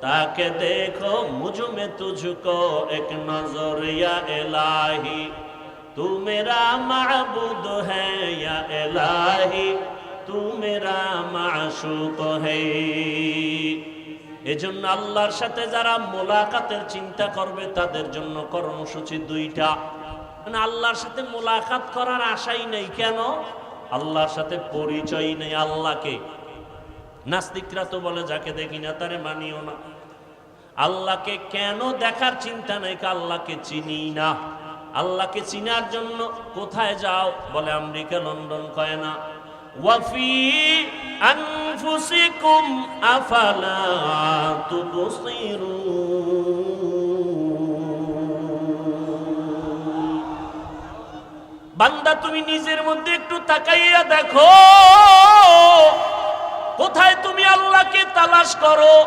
তাকে দেখো মুজুমে তুঝকো এক নজরিয়া এলাহি। তু মেরা মাবুদ হ্যাঁ এলাহি তু মেরা মাসুক হে। এজন্য আল্লাহর সাথে যারা মোলাকাতের চিন্তা করবে, তাদের জন্য কর্মসূচি দুইটা। মানে আল্লাহর সাথে মোলাকাত করার আশাই নেই। কেন? আল্লাহর সাথে পরিচয় নেই আল্লাহকে। নাস্তিকরা তো বলে, যাকে দেখি না, তারে মানিও না। আল্লাহকে কেন দেখার চিন্তা নেই আল্লাহকে চিনি না। আল্লাহকে চিনার জন্য কোথায় যাও বলে আমেরিকা, লন্ডন কয় না। আফালা বান্দা, তুমি নিজের মধ্যে একটু তাকাইয়া দেখো। কোথায় তুমি আল্লাহকে তালাশ করো?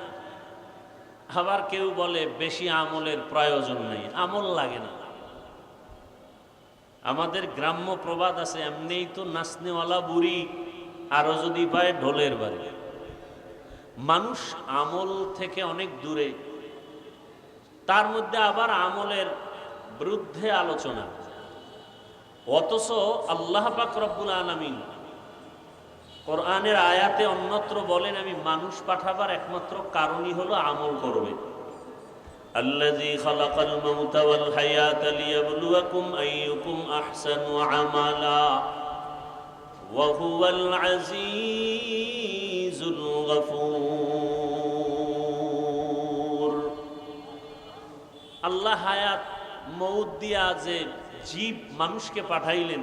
আবার কেউ বলে বেশি আমলের প্রয়োজন নেই, আমল লাগে না। আমাদের গ্রাম্য প্রবাদ আছে, এমনিই তো নাচনেওয়ালা বুড়ি, আরও যদি পায় ঢোলের বাড়ি। মানুষ আমল থেকে অনেক দূরে, তার মধ্যে আবার আমলের বিরুদ্ধে আলোচনা। অথচ আল্লাহ পাক রব্বুল আলমিন কোরআনের আয়াতে অন্যত্র বলেন আমি মানুষ পাঠাবার একমাত্র কারণই হলো আমল করবে الذي خلق الموت والحياة ليبلوكم أيكم أحسن عملا وهو العزيز الغفور আল্লাহ হায়াত মৌত দিয়া যে জীব মানুষকে পাঠাইলেন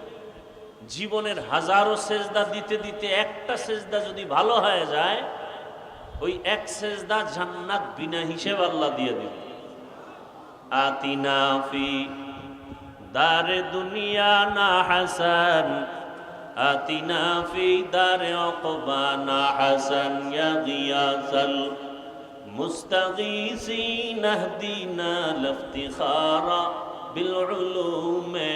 জীবনের হাজারো সেজদা দিতে দিতে একটা সেজদা যদি ভালো হয়ে যায়, ওই এক সেজদা জান্নাত বিনা হিসেব আল্লাহ দিয়ে দিল আতিনাফি দারে দুনিয়া না হাসান আতিনাফি দারে অকবা না হাসান, ইয়া গিয়াসাল মুস্তাগীসি নাহদিনা লফতিখারা বিলউলুমে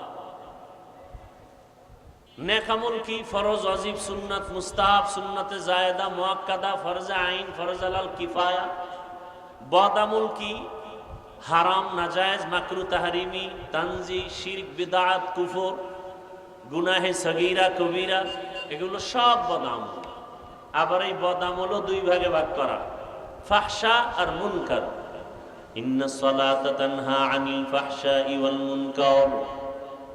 নেক আমল কি? ফরজ অজিব সুন্নাত, মুস্তাহাব, সুন্নাতে জায়েদা মুআক্কাদা ফরজে আইন, ফরজ আলাল কিফায়া। বদ আমল কি? হারাম, নাজায়েজ, মাকরু, তাহারিমি, তানজি, শিরক বিদাত কুফর, গুনাহে সগীরা, কবিরা, এগুলো সব বদাম আবার এই বদামলও দুই ভাগে ভাগ করা। ফাহশা আর মুনকার। ইন্না সালাতা তানহা আনিল ফাহশাই ওয়াল মুনকার।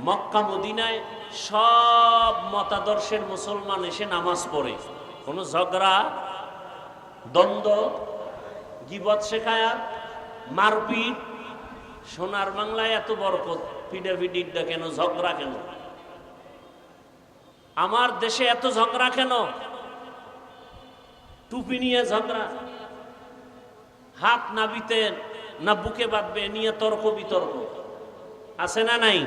মক্কা মদিনায় সব মতাদর্শের মুসলমান এসে নামাজ পড়ে। কোনো ঝগড়া, দ্বন্দ্ব, গিবত শেখায়াত মারপিট, সোনার বাংলায় এত বরকত পিডাভিডিটা কেন, ঝগড়া কেন? আমার দেশে এত ঝগড়া কেন? টুপি নিয়ে ঝগড়া। হাত নাবিতে না বুকে বাঁধবে নিয়ে তর্ক বিতর্ক। আছে না নাই?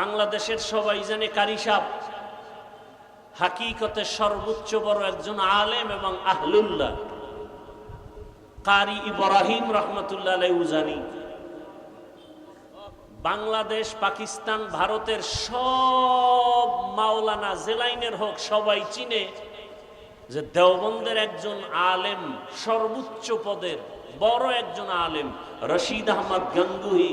বাংলাদেশের সবাই জানে কারিসাব হাকিকতে সর্বোচ্চ বড় একজন আলেম এবং আহলুল্লাহ। কারি ইব্রাহিম রহমতুল্লাহ উজানি। বাংলাদেশ, পাকিস্তান, ভারতের সব মাওলানা জেলাইনের হোক সবাই চিনে যে দেওবন্দের একজন আলেম সর্বোচ্চ পদের বড় একজন আলেম রশিদ আহমদ গঙ্গুহি।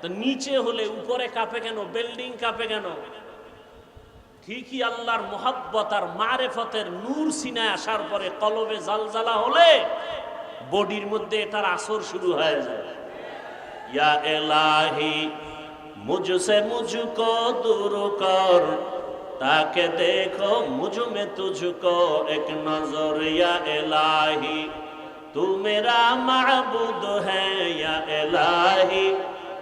তো নিচে হলে, উপরে কাঁপে কেন? বিল্ডিং কাঁপে কেন? ঠিকই আল্লাহর মোহাব্বত আর মারেফতের নূর সিনায় আসার পরে কলবে জালজালা হলে বডির মধ্যে এটার আসর শুরু হয়ে যায়। ইয়া এলাহি মুঝসে মুঝকো, দূর কর। তাকে দেখো মুঝ মে তুঝকো, এক নজর। ইয়া এলাহি তু মেরা মাবুদ হ্যাঁ ইয়া এলাহি।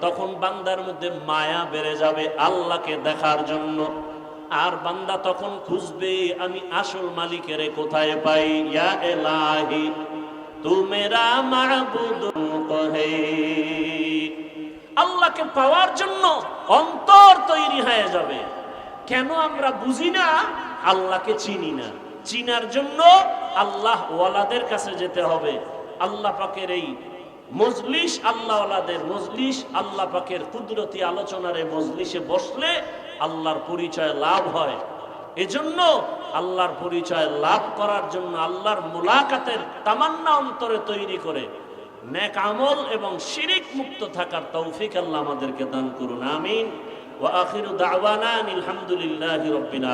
তখন বান্দার মধ্যে মায়া বেড়ে যাবে আল্লাহকে দেখার জন্য। আর বান্দা তখন খুঁজবে, আমি আসল মালিকের কোথায় পাই? এলাহি আল্লাহকে পাওয়ার জন্য অন্তর তৈরি হয়ে যাবে। কেন আমরা বুঝি না? আল্লাহকে চিনি না। চিনার জন্য আল্লাহ ওয়ালাদের কাছে যেতে হবে। আল্লাহ পাকের এই মজলিস আল্লাহ ওয়ালাদের মজলিস আল্লাহ পাকের কুদরতি আলোচনার এই মজলিসে বসলে আল্লাহর পরিচয় লাভ হয়। এজন্য আল্লাহর পরিচয় লাভ করার জন্য আল্লাহর মুলাকাতের তামান্না অন্তরে তৈরি করে নেক আমল এবং শিরিক মুক্ত থাকার তৌফিক আল্লাহ আমাদেরকে দান করুন, আমিন। ওয়া আখিরু দাওয়ানা আলহামদুলিল্লাহি রাব্বিল